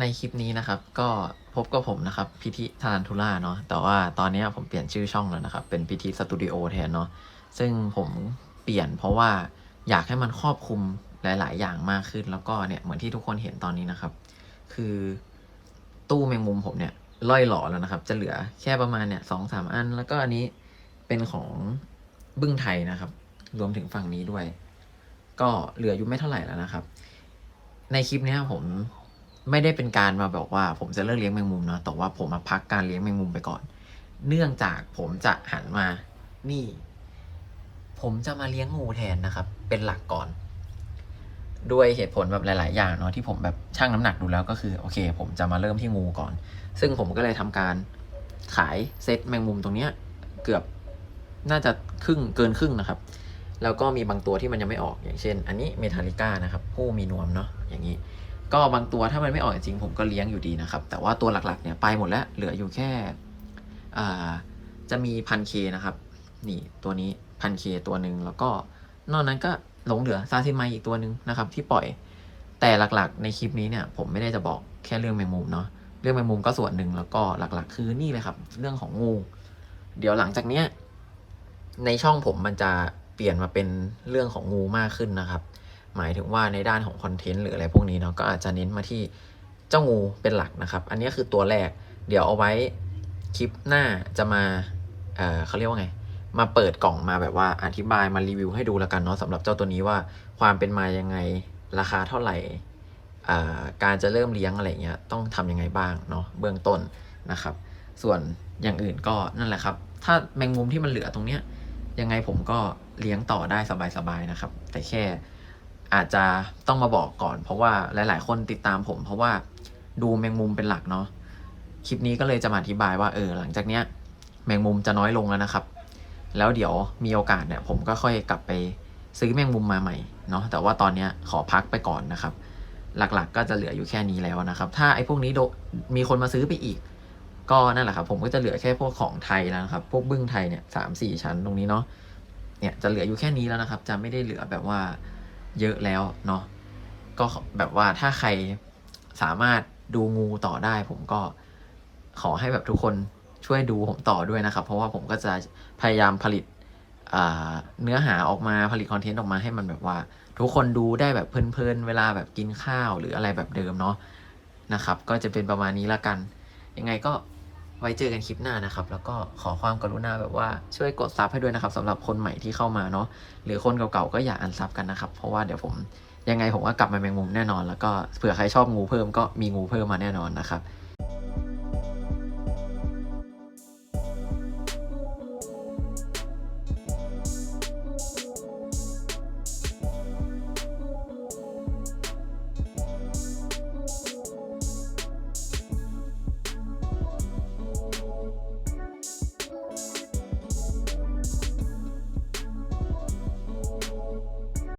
ในคลิปนี้นะครับ ก็พบกับผมนะครับพิธีทานทูล่าเนาะแต่ว่าตอนนี้ผมเปลี่ยนชื่อช่องแล้วนะครับ เป็นพิธีสตูดิโอแทนเนาะซึ่งผมเปลี่ยนเพราะว่าอยากให้มันครอบคลุมหลาย ๆ อย่างมากขึ้น แล้วก็เนี่ยเหมือนที่ทุกคนเห็นตอนนี้นะครับ คือตู้แมงมุมผมเนี่ยล่อยหล่อแล้วนะครับ จะเหลือแค่ประมาณเนี่ยสองสามอัน แล้วก็อันนี้เป็นของบึ้งไทยนะครับ รวมถึงฝั่งนี้ด้วย ก็เหลืออยู่ไม่เท่าไหร่แล้วนะครับ ในคลิปนี้ผม ไม่ได้เป็นการมาบอกว่า ผมจะเลิกเลี้ยงแมงมุมเนาะแต่ว่าผมมาพักการเลี้ยงแมงมุมไปก่อน เนื่องจากผมจะหันมานี่ ผมจะมาเลี้ยงงูแทนนะครับ เป็นหลักก่อน ด้วยเหตุผลแบบหลาย ๆ อย่างเนาะที่ผมแบบชั่งน้ำหนักดูแล้วก็คือโอเค ผมจะมาเริ่มที่งูก่อน ซึ่งผมก็เลยทำการขายเซตแมงมุมตรงเนี้ยเกือบน่าจะครึ่งเกินครึ่งนะครับ แล้วก็มีบางตัวที่มันยังไม่ออกอย่างเช่น อันนี้เมทัลลิก้านะครับ ผู้มีนวมเนาะอย่างนี้ ก็บางตัวถ้ามันไม่ออกจริงผมก็เลี้ยงอยู่ดีนะครับ แต่ว่าตัวหลักๆเนี่ยไปหมดแล้ว เหลืออยู่แค่จะมีพันเคนะครับ นี่ตัวนี้พันเคตัวหนึ่งแล้วก็นอกนั้นก็หลงเหลือซาซินไมอีกตัวหนึ่งนะครับ ที่ปล่อย แต่หลักๆ ในคลิปนี้เนี่ย ผมไม่ได้จะบอกแค่เรื่องแมงมุมเนาะเรื่องแมงมุมก็ส่วนหนึ่งแล้วก็หลักๆ คือนี่เลยครับ เรื่องของงู เดี๋ยวหลังจากเนี้ยในช่องผมมันจะเปลี่ยนมาเป็นเรื่องของงูมากขึ้นนะครับ หมายถึงว่าในด้านของคอนเทนต์หรืออะไรพวกนี้เนาะก็อาจจะเน้นมาที่เจ้างูเป็นหลักนะครับ อันนี้คือตัวแรก เดี๋ยวเอาไว้คลิปหน้าจะมาเอ่อเขาเรียกว่าไง มาเปิดกล่องมาแบบว่าอธิบายมารีวิวให้ดูแล้วกันเนาะสำหรับเจ้าตัวนี้ว่าความเป็นมายังไงราคาเท่าไหร่อ่าการจะเริ่มเลี้ยงอะไรเงี้ยต้องทำยังไงบ้างเนาะเบื้องต้นนะครับ ส่วนอย่างอื่นก็นั่นแหละครับ ถ้าแมงมุมที่มันเหลือตรงเนี้ยยังไงผมก็เลี้ยงต่อได้สบายๆนะครับ แต่แค่ อาจจะต้องมาบอกก่อน เพราะว่าหลาย ๆ คนติดตามผม เพราะว่าดูแมงมุมเป็นหลักเนาะคลิปนี้ก็เลยจะมาอธิบายว่าเออหลังจากเนี้ยแมงมุมจะน้อยลงแล้วนะครับ แล้วเดี๋ยวมีโอกาสเนี่ยผมก็ค่อยกลับไปซื้อแมงมุมมาใหม่เนาะแต่ว่าตอนเนี้ยขอพักไปก่อนนะครับ หลักๆ ก็จะเหลืออยู่แค่นี้แล้วนะครับ ถ้าไอ้พวกนี้มีคนมาซื้อไปอีก ก็นั่นแหละครับ ผมก็จะเหลือแค่พวกของไทยแล้วนะครับ พวกบึ้งไทยเนี่ยสามสี่ชั้นตรงนี้เนาะเนี่ยจะเหลืออยู่แค่นี้แล้วนะครับ จะไม่ได้เหลือแบบว่า เยอะแล้วเนาะก็แบบว่าถ้าใครสามารถดูงูต่อได้ ผมก็ขอให้แบบทุกคนช่วยดูผมต่อด้วยนะครับ เพราะว่าผมก็จะพยายามผลิตเนื้อหาออกมาผลิตคอนเทนต์ออกมาให้มันแบบว่า ทุกคนดูได้แบบเพลินๆเวลาแบบกินข้าวหรืออะไรแบบเดิมเนาะนะครับ ก็จะเป็นประมาณนี้ละกัน ยังไงก็ ไว้เจอกันคลิปหน้านะครับ แล้วก็ขอความกรุณาแบบว่าช่วยกดซับให้ด้วยนะครับสำหรับคนใหม่ที่เข้ามาเนาะหรือคนเก่าๆก็อย่าอันซับกันนะครับ เพราะว่าเดี๋ยวผมยังไงผมก็กลับมาแมงมุมแน่นอน แล้วก็เผื่อใครชอบงูเพิ่มก็มีงูเพิ่มมาแน่นอนนะครับ